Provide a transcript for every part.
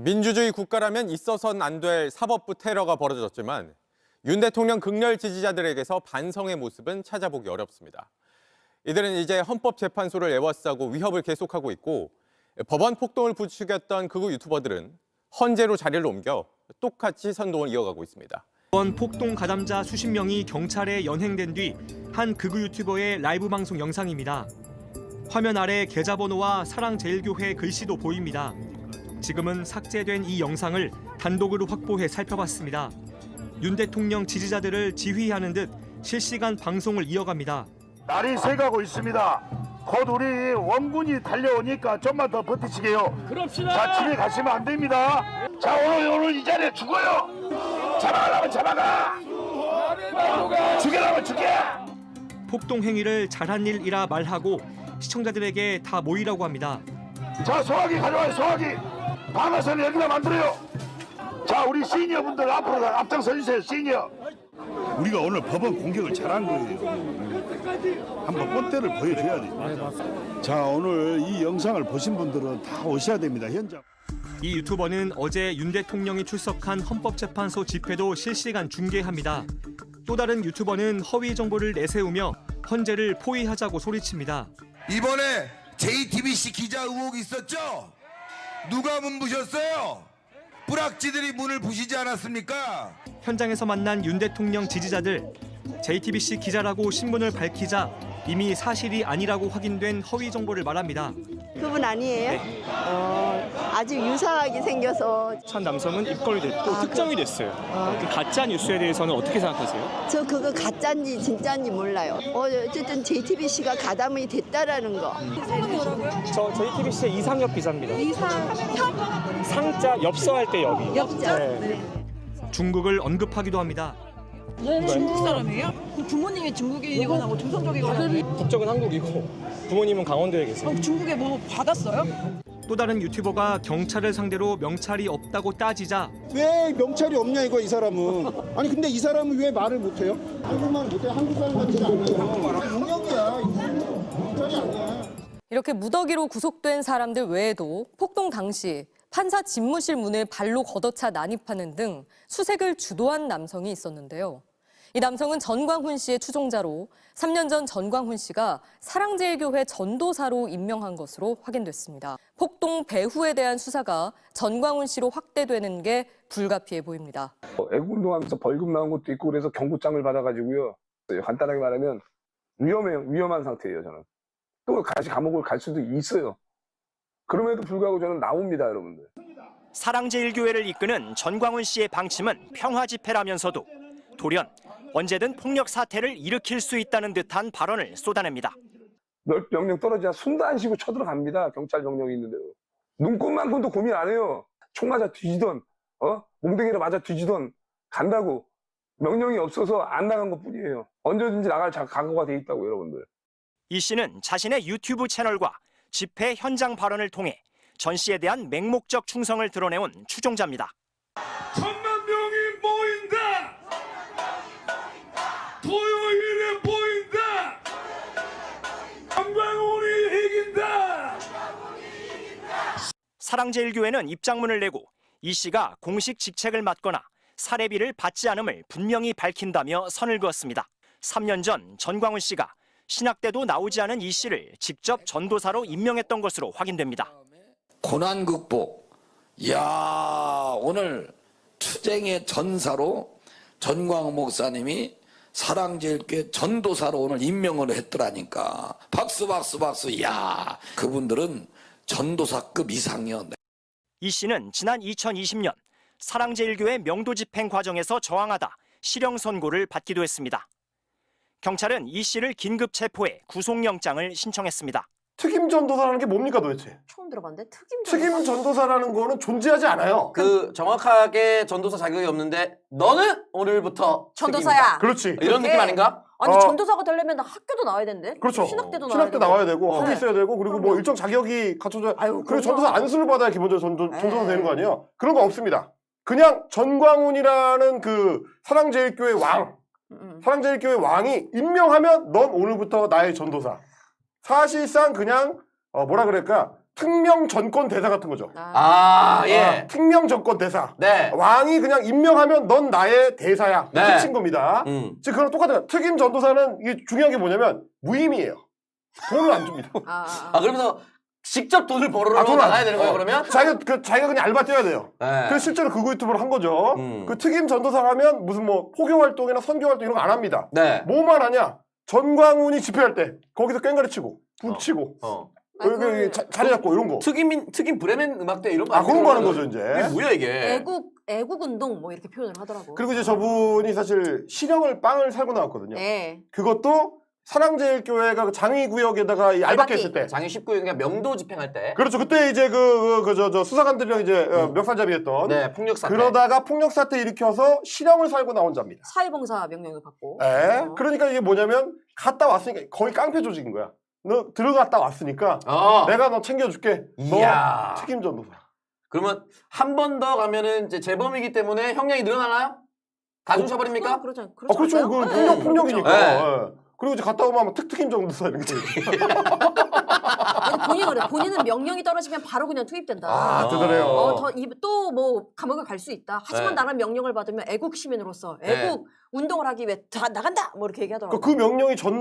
민주주의 국가라면 있어선 안될 사법부 테러가 벌어졌지만 윤 대통령 극렬 지지자들에게서 반성의 모습은 찾아보기 어렵습니다. 이들은 이제 헌법재판소를 애워싸고 위협을 계속하고 있고 법원 폭동을 부추겼던 극우 유튜버들은 헌재로 자리를 옮겨 똑같이 선동을 이어가고 있습니다. 이번 폭동 가담자 수십 명이 경찰에 연행된 뒤 한 극우 유튜버의 라이브 방송 영상입니다. 화면 아래 계좌번호와 사랑제일교회 글씨도 보입니다. 지금은 삭제된 이 영상을 단독으로 확보해 살펴봤습니다. 윤 대통령 지지자들을 지휘하는 듯 실시간 방송을 이어갑니다. 날이 새가고 있습니다. 곧 우리 원군이 달려오니까 좀만 더 버티시게요. 그럽시다. 자, 집에 가시면 안 됩니다. 자, 오늘, 오늘 이 자리에 죽어요. 잡아가려면 잡아가. 죽여라면 죽여. 폭동 행위를 잘한 일이라 말하고 시청자들에게 다 모이라고 합니다. 자, 소화기 가져와요, 소화기. 방아선을 여기다 만들어요. 자, 우리 시니어 분들 앞으로 앞장서 주세요, 시니어. 우리가 오늘 법원 공격을 잘한 거예요. 한번 뻔때를 보여줘야 돼요. 자, 오늘 이 영상을 보신 분들은 다 오셔야 됩니다. 현장. 이 유튜버는 어제 윤 대통령이 출석한 헌법재판소 집회도 실시간 중계합니다. 또 다른 유튜버는 허위 정보를 내세우며 헌재를 포위하자고 소리칩니다. 이번에 JTBC 기자 의혹 있었죠? 누가 문 부셨어요? 뿌락지들이 문을 부시지 않았습니까? 현장에서 만난 윤 대통령 지지자들 JTBC 기자라고 신분을 밝히자 이미 사실이 아니라고 확인된 허위 정보를 말합니다. 그분 아니에요? 어, 아주 유사하게 생겨서 한 남성은 입건이 됐고 특정이 됐어요. 그 가짜 뉴스에 대해서는 어떻게 생각하세요? 저 그거 가짜인지 진짜인지 몰라요. 어, 어쨌든 JTBC가 가담이 됐다라는 거. 저 JTBC의 이상엽 기자입니다. 이상엽? 상자 엽서할 때 엽이. 엽자. 네. 중국을 언급하기도 합니다. 중국 사람이에요? 그 부모님이 중국인이거나 뭐 조선족이거나 국적은 한국이고 부모님은 강원도에 계세요. 어, 중국에 뭐 받았어요? 또 다른 유튜버가 경찰을 상대로 명찰이 없다고 따지자 왜 명찰이 없냐 이거 이 사람은 아니 근데 이 사람은 왜 말을 못해요? 한국말 못해 한국 사람 같지 않아요 능력이야 명찰이 아니야 이렇게 무더기로 구속된 사람들 외에도 폭동 당시 판사 집무실 문을 발로 걷어차 난입하는 등 수색을 주도한 남성이 있었는데요. 이 남성은 전광훈 씨의 추종자로 3년 전 전광훈 씨가 사랑제일교회 전도사로 임명한 것으로 확인됐습니다. 폭동 배후에 대한 수사가 전광훈 씨로 확대되는 게 불가피해 보입니다. 애국운동하면서 벌금 나온 것도 있고 그래서 경고장을 받아가지고요. 간단하게 말하면 위험해요. 위험한 상태예요. 저는 또 다시 감옥을 갈 수도 있어요. 그럼에도 불구하고 저는 나옵니다, 여러분들. 사랑제일교회를 이끄는 전광훈 씨의 방침은 평화 집회라면서도 돌연 언제든 폭력 사태를 일으킬 수 있다는 듯한 발언을 쏟아냅니다. 몇 명령 떨어지자 숨도 안 쉬고 쳐들어갑니다. 경찰 병력이 있는데요. 눈꽃만큼도 고민 안 해요. 총 맞아 뒤지던, 어? 몽둥이로 맞아 뒤지던 간다고 명령이 없어서 안 나간 것 뿐이에요. 언제든지 나갈 자- 각오가 돼 있다고 여러분들. 이 씨는 자신의 유튜브 채널과 집회 현장 발언을 통해 전 씨에 대한 맹목적 충성을 드러내온 추종자입니다. 사랑제일교회는 입장문을 내고 이 씨가 공식 직책을 맡거나 사례비를 받지 않음을 분명히 밝힌다며 선을 그었습니다. 3년 전 전광훈 씨가 신학 때도 나오지 않은 이 씨를 직접 전도사로 임명했던 것으로 확인됩니다. 고난 극복. 야 오늘 투쟁의 전사로 전광 목사님이 사랑제일교회 전도사로 오늘 임명을 했더라니까. 박수 박수 박수. 야 그분들은 전도사급 이상이요. 이 씨는 지난 2020년 사랑제일교회 명도 집행 과정에서 저항하다 실형 선고를 받기도 했습니다. 경찰은 이 씨를 긴급 체포해 구속영장을 신청했습니다. 특임 전도사라는 게 뭡니까 도대체? 처음 들어봤는데 특임 특임 전도사라는 거는 존재하지 않아요. 그 정확하게 전도사 자격이 없는데 너는 오늘부터 전도사야. 그렇지. 이런 느낌 아닌가? 아니 어. 전도사가 되려면 학교도 나와야 된대. 그렇죠. 신학 때도 신학 때 나와야 되고 어. 학위 있어야 되고 그리고 뭐 그럼요. 일정 자격이 갖춰져. 아유, 그리고 그럼요. 전도사 안수를 받아야 기본적으로 전도, 네. 전도사 되는 거 아니에요? 그런 거 없습니다. 그냥 전광훈이라는 그 사랑제일교회 왕, 음. 사랑제일교회 왕이 임명하면 넌 오늘부터 나의 전도사. 사실상 그냥 어, 뭐라 그럴까 특명 전권 대사 같은 거죠. 아, 예. 특명 전권 대사. 네. 왕이 그냥 임명하면 넌 나의 대사야. 네. 끝인 겁니다. 음. 즉 그런 똑같아요. 특임 전도사는 이게 중요한 게 뭐냐면 무임이에요. 돈을 안 줍니다. 아, 아, 그러면서 직접 돈을 벌으러 아, 돈을 안 나가야 되는 거예요, 어. 그러면? 자기가 그 자기가 그냥 알바 뛰어야 돼요. 네. 그래서 실제로 그거 유튜브를 한 거죠. 음. 그 특임 전도사라면 무슨 뭐 포교 활동이나 선교 활동 이런 거 안 합니다. 네. 뭐만 하냐? 전광훈이 집회할 때 거기서 깽가리 치고 북 치고 어. 여기 자- 자리 잡고 이런 거. 특임, 특임 브레멘 음악대 이런 거 아 그런 거 하는? 거죠 이제. 이게 뭐야, 이게? 애국 애국 운동 뭐 이렇게 표현을 하더라고. 그리고 이제 저분이 사실 실형을 빵을 살고 나왔거든요. 네. 그것도 사랑제일교회가 그 장의구역에다가 이 알박했을 때. 장애 19일 그냥 명도 집행할 때. 그렇죠. 그때 이제 그, 그, 저, 저 수사관들이랑 이제 어, 멱살잡이했던. 네, 폭력 사태. 그러다가 폭력 사태 일으켜서 실형을 살고 나온 자입니다. 사회봉사 명령을 받고. 예. 어. 그러니까 이게 뭐냐면 갔다 왔으니까 거의 깡패 조직인 거야. 너 들어갔다 왔으니까 어. 내가 너 챙겨줄게. 너 이야. 특임 전도사. 그러면 한 번 더 가면은 이제 재범이기 때문에 형량이 늘어나나요? 가중 처벌입니까? 그러지 않, 어, 그렇죠. 않아요? 그 네. 폭력, 폭력이니까. 네. 예. 그리고 이제 갔다 오면 아마 특특임 전도사 이런 게. 아니, 본인은 그래. 본인은 명령이 떨어지면 바로 그냥 투입된다. 아, 대단해요. 어, 또뭐 감옥에 갈수 있다. 하지만 네. 나는 명령을 받으면 애국 시민으로서 네. 애국 운동을 하기 위해 다 나간다. 뭐 이렇게 얘기하더라고. 그, 그 명령이 전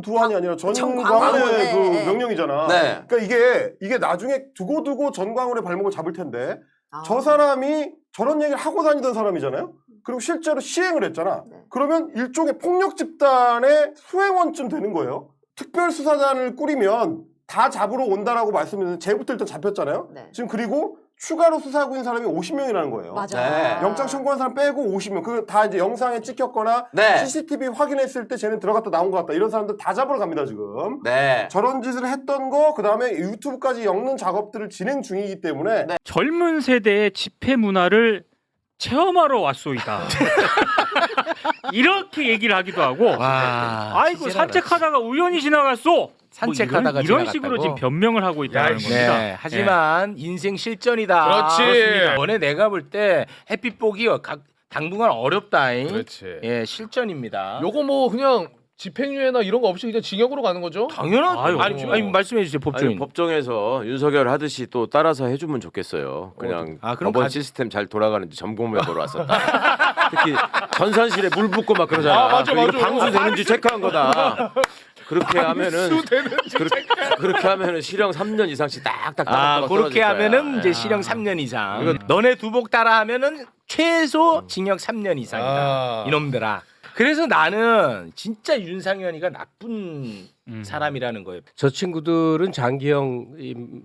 두환이 아니라 전광훈. 전광훈의 네, 그 네. 명령이잖아. 네. 그러니까 이게 이게 나중에 두고두고 전광훈의 발목을 잡을 텐데 아. 저 사람이 저런 얘기를 하고 다니던 사람이잖아요. 그리고 실제로 시행을 했잖아. 네. 그러면 일종의 폭력 집단의 수행원쯤 되는 거예요. 특별수사단을 꾸리면 다 잡으러 온다라고 말씀드렸는데 쟤부터 일단 잡혔잖아요. 네. 지금 그리고 추가로 수사하고 있는 사람이 50명이라는 거예요. 맞아. 네. 영장 청구한 사람 빼고 50명. 그 다 이제 영상에 찍혔거나 네. CCTV 확인했을 때 쟤는 들어갔다 나온 것 같다. 이런 사람들 다 잡으러 갑니다, 지금. 네. 저런 짓을 했던 거, 그 다음에 유튜브까지 엮는 작업들을 진행 중이기 때문에 네. 젊은 세대의 집회 문화를 체험하러 왔소이다. 이렇게 얘기를 하기도 하고 와. 아이고 산책하다가 우연히 지나갔소. 산책하다가 뭐 이런, 이런 식으로? 지금 변명을 하고 있다는 겁니다. 네. 하지만 인생 실전이다. 그렇지. 그렇습니다. 이번에 내가 볼 때 햇빛 보기 각- 당분간 어렵다잉. 그렇지. 예, 실전입니다. 요거 뭐 그냥 집행유예나 이런 거 없이 그냥 징역으로 가는 거죠? 당연하죠. 아유, 아니, 뭐. 아니 말씀해 주세요, 법조인. 아니, 법정에서 윤석열 하듯이 또 따라서 해주면 좋겠어요. 그냥 아, 그럼 법원 가- 시스템 잘 돌아가는지 점검해 보러 왔었다. 특히 전산실에 물 붓고 막 그러잖아. 아, 맞아, 그리고 맞아. 이거 방수 되는지 체크한 거다. 그렇게 하면은 그렇, 게 하면은 실형 3년 이상씩 딱딱 아, 그렇게 거야. 하면은 이제 아. 실형 3년 이상. 너네 두복 따라 하면은 최소 징역 3년 이상이다. 아. 이놈들아. 그래서 나는 진짜 윤상현이가 나쁜 사람이라는 거예요. 저 친구들은 장기형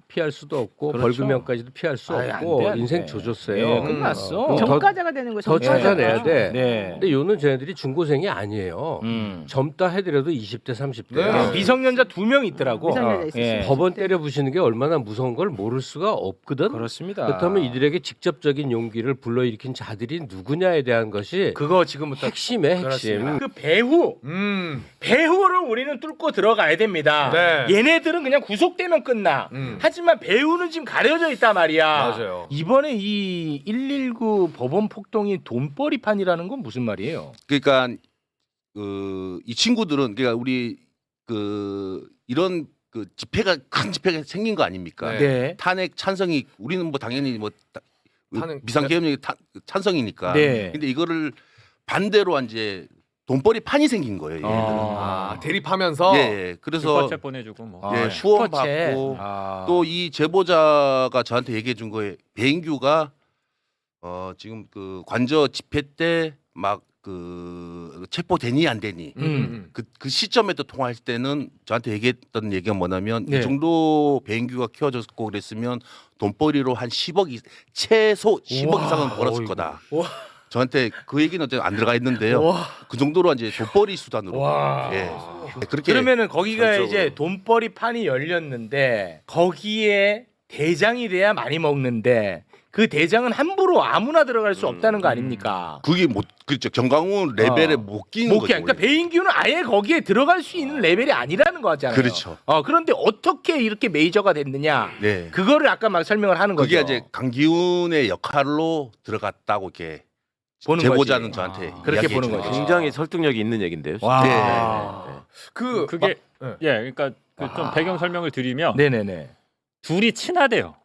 피할 수도 없고 그렇죠. 벌금형까지도 피할 수 아이, 안 없고 돼, 안 인생 돼. 조졌어요. 예, 끝났어. 음, 더- 정가자가 되는 거죠. 더 찾아내야 돼. 네. 근데 요는 쟤네들이 중고생이 아니에요. 음. 젊다 해더라도 20대, 30대. 네. 미성년자 두 명 있더라고. 미성년자 어. 예. 법원 때려 부시는 게 얼마나 무서운 걸 모를 수가 없거든. 그렇습니다. 그렇다면 이들에게 직접적인 용기를 불러일으킨 자들이 누구냐에 대한 것이 그거 지금부터 핵심의 핵심. 그렇습니다. 그 배후 음. 배후를 우리는 뚫고 들어 가야 됩니다. 네. 얘네들은 그냥 구속되면 끝나. 음. 하지만 배후는 지금 가려져 있단 말이야. 맞아요. 이번에 이 119 법원 폭동이 돈벌이판이라는 건 무슨 말이에요? 그러니까 그 이 친구들은 그러니까 우리 그 이런 그 집회가 큰 집회가 생긴 거 아닙니까? 네. 네. 탄핵 찬성이 우리는 뭐 당연히 뭐 다- 탄핵- 비상계엄령이 탄- 찬성이니까. 네. 근데 이거를 반대로 이제 돈벌이 판이 생긴 거예요. 얘네들은. 아, 대립하면서 예, 예. 그래서 슈퍼챗 보내주고 뭐. 예, 아, 후원 슈퍼챗. 받고 아. 또 이 제보자가 저한테 얘기해 준 거에 배인규가 어 지금 그 관저 집회 때 막 그 체포되니 안 되니 음. 그, 그 시점에 또 통화할 때는 저한테 얘기했던 얘기가 뭐냐면 네. 이 정도 배인규가 키워졌고 그랬으면 돈벌이로 한 10억 이, 최소 10억 우와, 이상은 벌었을 어이구. 거다. 우와. 저한테 그 얘기는 어쨌든 안 들어가 있는데요. 와. 그 정도로 이제 돈벌이 수단으로 와. 예. 그렇게 그러면은 거기가 전적으로. 이제 돈벌이 판이 열렸는데 거기에 대장이 돼야 많이 먹는데 그 대장은 함부로 아무나 들어갈 수 없다는 거 아닙니까? 그게 못 그렇죠. 정강훈 레벨에 어. 못 끼는 못 거죠. 끼. 그러니까 배인규는 아예 거기에 들어갈 수 있는 레벨이 아니라는 거잖아요. 그렇죠. 어 그런데 어떻게 이렇게 메이저가 됐느냐? 네. 그거를 아까 막 설명을 하는 거죠. 그게 이제 강기훈의 역할로 들어갔다고 이렇게 보는 제보자는 거지. 저한테 아, 그렇게 보는 준 거죠. 거죠. 굉장히 설득력이 있는 얘긴데요. 와. 네. 그 그게 마- 네. 예, 그러니까 그 좀 아. 배경 설명을 드리면 네네네. 둘이 친하대요.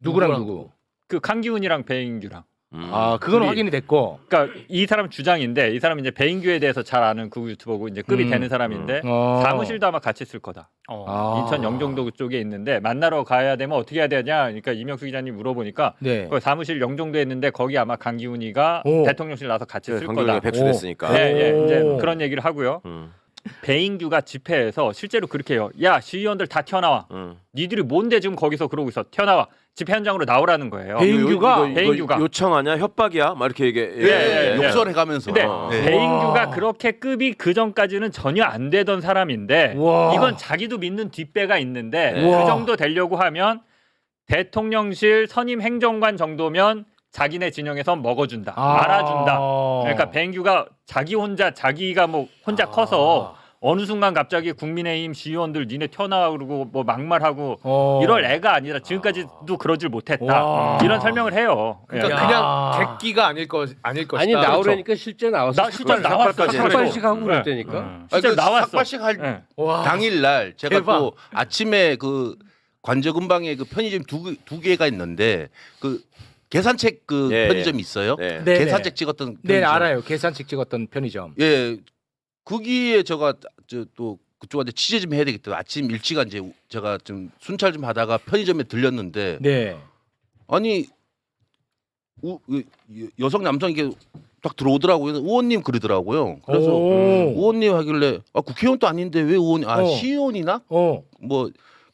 누구랑 누구? 그 강기훈이랑 배인규랑. 아, 그건 확인이 됐고. 그러니까 이 사람 주장인데 이 사람 이제 배인규에 대해서 잘 아는 그 유튜버고 이제 급이 음. 되는 사람인데 어. 사무실도 아마 같이 쓸 거다. 아. 인천 영종도 쪽에 있는데 만나러 가야 되면 어떻게 해야 되냐? 그러니까 이명수 기자님 물어보니까 네. 그 사무실 영종도에 있는데 거기 아마 강기훈이가 오. 대통령실 나서 같이 네, 쓸 강기훈이가 거다. 배출됐으니까. 네, 예, 오. 이제 그런 얘기를 하고요. 음. 배인규가 집회에서 실제로 그렇게 해요. 야 시의원들 다 튀어나와. 음. 니들이 뭔데 지금 거기서 그러고 있어? 튀어나와. 집회 현장으로 나오라는 거예요. 배인규가? 이거, 배인규가. 이거 요청하냐 협박이야? 막 이렇게 얘기해. 예, 예, 예. 욕설해 가면서. 근데 어. 배인규가 그렇게 급이 그 전까지는 전혀 안 되던 사람인데 와. 이건 자기도 믿는 뒷배가 있는데 네. 와. 그 정도 되려고 하면 대통령실 선임 행정관 정도면 자기네 진영에서 먹어준다, 아. 알아준다. 그러니까 배인규가 자기 혼자 자기가 뭐 혼자 커서 어느 순간 갑자기 국민의힘 시의원들 니네 튀어나와 그러고 뭐 막말하고 어. 이럴 애가 아니라 지금까지도 그러질 못했다 와. 이런 설명을 해요. 그러니까 예. 그냥 객기가 아닐 것 아닐 것이다. 아니 나오려니까 실제 나왔어. 나 실제 나왔어. 삭발식 하고 네. 그랬다니까. 음. 실제 그 나왔어. 삭발식 할 네. 와. 당일 날 제가 대박. 또 아침에 그 관저 근방에 그 편의점 두, 두 개가 있는데 그 계산책 그 예, 편의점이 있어요. 네. 네, 계산책 네. 찍었던 네, 편의점. 알아요. 계산책 찍었던 편의점. 예, 거기에 제가 저또 그쪽한테 취재 좀 해야 되겠다. 아침 일찍 이제 제가 좀 순찰 좀 하다가 편의점에 들렸는데 네. 아니 우, 그 여- 여성 남성 이게 딱 들어오더라고요. 의원님 그러더라고요. 그래서 오. 의원님 하길래 아 국회의원도 아닌데 왜 의원 아 어. 시의원이나 어. 뭐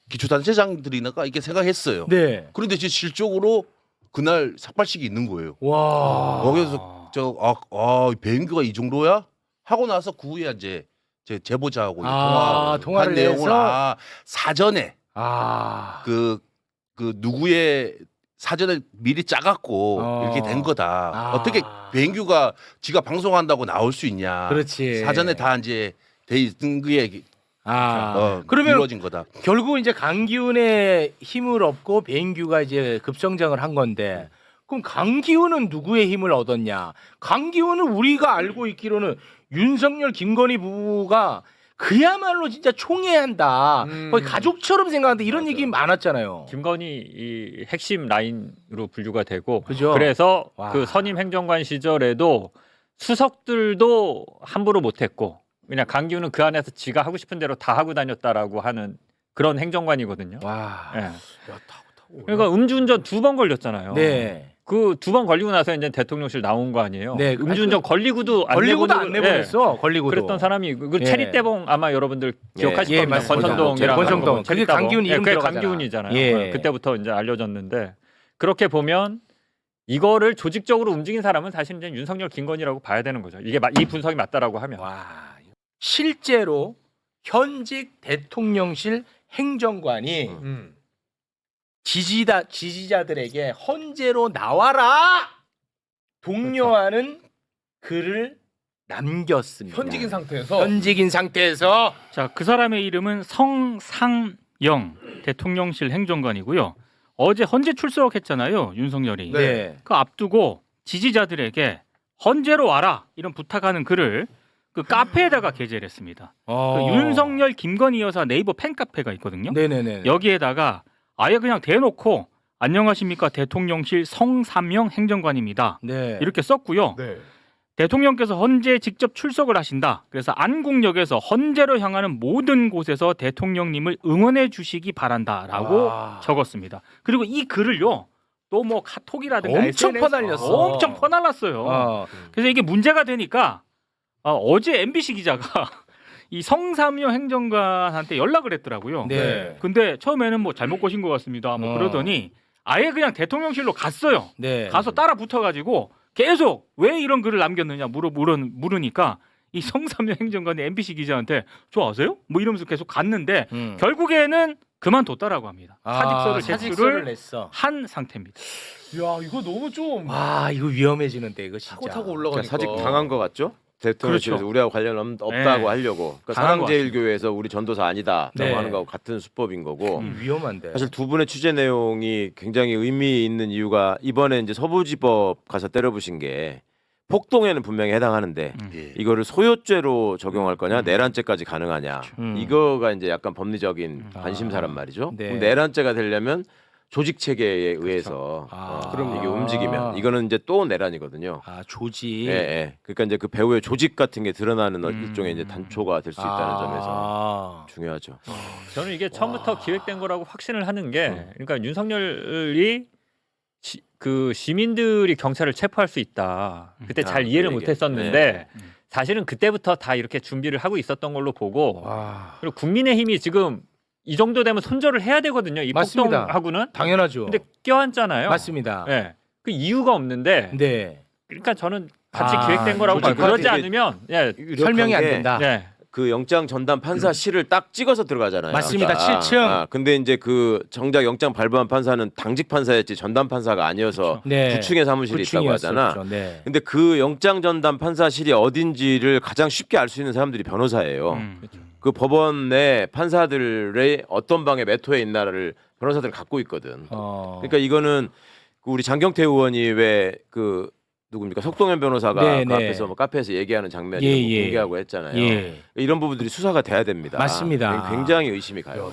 기초단체장들이나가 이렇게 생각했어요. 네. 그런데 진짜 실적으로 그날 삭발식이 있는 거예요. 와. 거기서 저 아 아, 배인규가 이 정도야 하고 나서 그 후에 이제 제 제보자하고 아, 통화 통화를 한 내용을 해서? 아, 사전에 아. 그 그 누구의 사전에 미리 짜갖고 어. 이렇게 된 거다. 아. 어떻게 배인규가 지가 방송한다고 나올 수 있냐? 그렇지. 사전에 다 이제 돼 있는 게 아. 어, 그러면 이루어진 거다. 결국 이제 강기훈의 힘을 얻고 배인규가 이제 급성장을 한 건데 그럼 강기훈은 누구의 힘을 얻었냐? 강기훈은 우리가 알고 있기로는 윤석열 김건희 부부가 그야말로 진짜 총애한다. 음. 거의 가족처럼 생각하는데 이런 얘기 많았잖아요. 김건희 이 핵심 라인으로 분류가 되고 그죠? 그래서 와. 그 선임 행정관 시절에도 수석들도 함부로 못했고 그냥 강기훈은 그 안에서 지가 하고 싶은 대로 다 하고 다녔다라고 하는 그런 행정관이거든요. 와. 예. 그러니까 음주운전 두 번 걸렸잖아요. 네. 그 두 번 걸리고 나서 이제 대통령실 나온 거 아니에요. 네. 음주운전 걸리고도 안 걸리고도 내보내고- 안 내보냈어. 예. 걸리고도. 그랬던 사람이 그그 예. 체리떼봉 아마 여러분들 기억하실 예, 겁니다. 맞습니다. 권선동이랑 권선동. 그게. 강기훈 이름 예, 그게 들어가잖아. 강기훈이잖아요. 예. 어, 그때부터 이제 알려졌는데 그렇게 보면 이거를 조직적으로 움직인 사람은 사실 이제 윤석열 김건희라고 봐야 되는 거죠. 이게 마- 이 분석이 맞다라고 하면. 실제로 현직 대통령실 행정관이 음. 지지다 지지자들에게 헌재로 나와라 독려하는 글을 남겼습니다. 현직인 상태에서 현직인 상태에서 자, 그 사람의 이름은 성상영 대통령실 행정관이고요. 어제 헌재 출석했잖아요, 윤석열이. 네. 그 앞두고 지지자들에게 헌재로 와라 이런 부탁하는 글을 그 카페에다가 게재를 했습니다. 어. 그 윤석열 김건희 여사 네이버 팬카페가 있거든요. 네네네. 여기에다가 아예 그냥 대놓고 안녕하십니까 대통령실 성삼영 행정관입니다. 네. 이렇게 썼고요. 네. 대통령께서 헌재에 직접 출석을 하신다. 그래서 안국역에서 헌재로 향하는 모든 곳에서 대통령님을 응원해 주시기 바란다라고 아. 적었습니다. 그리고 이 글을요. 또 뭐 카톡이라든가 엄청 SNS 퍼날렸어. 엄청 퍼날랐어요. 어. 그래서 이게 문제가 되니까 어, 제 MBC 기자가 이 성삼여 행정관한테 연락을 했더라고요. 네. 근데 처음에는 뭐 잘못 거신 것 같습니다. 뭐 어. 그러더니 아예 그냥 대통령실로 갔어요. 네. 가서 따라 붙어가지고 계속 왜 이런 글을 남겼느냐 물어 물어 물으니까 이 성삼여 행정관이 MBC 기자한테 저 아세요? 뭐 이러면서 계속 갔는데 음. 결국에는 그만뒀다라고 합니다. 아, 사직서를 사직서를 제출을 냈어. 한 상태입니다. 야 이거 너무 좀와 이거 위험해지는데 이거 진짜. 타고 타고 올라가니까 사직 당한 것 같죠? 대통령실에서 그렇죠. 우리하고 관련 없- 없다고 네. 하려고 그러니까 당한 것 사랑제일교회에서 우리 전도사 아니다라고 네. 하는 거하고 같은 수법인 거고 음, 위험한데. 사실 두 분의 취재 내용이 굉장히 의미 있는 이유가 이번에 이제 서부지법 가서 때려부신 게 폭동에는 분명히 해당하는데 예. 이거를 소요죄로 적용할 거냐 내란죄까지 가능하냐 음. 이거가 이제 약간 법리적인 관심사란 말이죠. 네. 그럼 내란죄가 되려면 조직 체계에 의해서 어, 그럼 이게 움직이면 이거는 이제 또 내란이거든요. 아 조직. 예, 예. 그러니까 이제 그 배우의 조직 같은 게 드러나는 어 일종의 이제 단초가 될 수 있다는 아. 점에서 중요하죠. 저는 이게 처음부터 기획된 거라고 확신을 하는 게 그러니까 윤석열이 시, 그 시민들이 경찰을 체포할 수 있다. 그때 아, 잘그 이해를 얘기. 못 했었는데 사실은 그때부터 다 이렇게 준비를 하고 있었던 걸로 보고 그리고 국민의힘이 지금 이 정도 되면 손절을 해야 되거든요. 이 맞습니다. 폭동하고는 당연하죠. 근데 껴안잖아요. 맞습니다. 예. 그 이유가 없는데. 네. 그러니까 저는 같이 아, 기획된 거라고 봐요. 그러지 게 않으면 예. 설명이 안 게 된다. 예. 그 영장 전담 판사 실을 딱 찍어서 들어가잖아요. 맞습니다. 아, 7층. 아, 근데 이제 그 정작 영장 발부한 판사는 당직 판사였지 전담 판사가 아니어서 네. 9층에 사무실이 있다고 하잖아. 구층이었었죠. 네. 근데 그 영장 전담 판사실이 어딘지를 가장 쉽게 알 수 있는 사람들이 변호사예요. 음. 그 법원 내 판사들의 어떤 방에 몇 호에 있나를 변호사들 갖고 있거든. 어. 그러니까 이거는 그 우리 장경태 의원이 왜 그 누굽니까 석동현 변호사가 네, 그 네. 앞에서 뭐 카페에서 얘기하는 장면이 예, 뭐 예. 공개하고 했잖아요. 예. 이런 부분들이 수사가 돼야 됩니다. 맞습니다. 굉장히 의심이 가요.